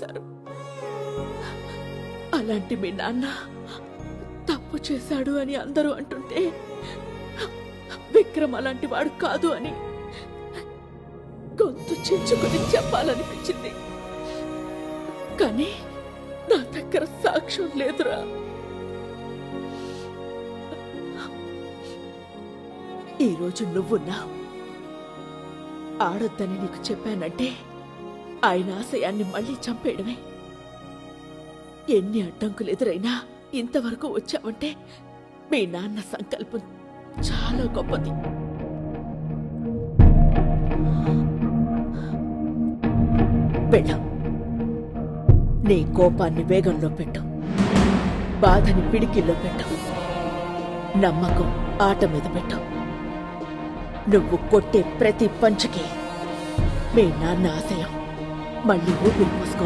చేశారు. అలాంటి మీ నాన్న తప్పు చేశాడు అని అందరూ అంటుంటే విక్రమ్ అలాంటి వాడు కాదు అని గొంతు చించుకుని చెప్పాలనిపించింది. కానీ నా దగ్గర సాక్ష్యం లేదురా. ఈరోజు నువ్వున్నావు ఆడొద్దని నీకు చెప్పానంటే ఆయన ఆశయాన్ని మళ్ళీ చంపేయడమే. ఎన్ని అడ్డంకులు ఎదురైనా ఇంతవరకు వచ్చామంటే మీ నాన్న సంకల్పం చాలా గొప్పది. వెళ్ళాం. నీ కోపాన్ని వేగంలో పెట్టు. బాధని పిడికిల్లో పెట్టు. నమ్మకం ఆట మీద పెట్టు. నువ్వు కొట్టే ప్రతి పంచుకి మీ నాన్న ఆశయం మళ్ళీ ఊపిరి పోసుకో.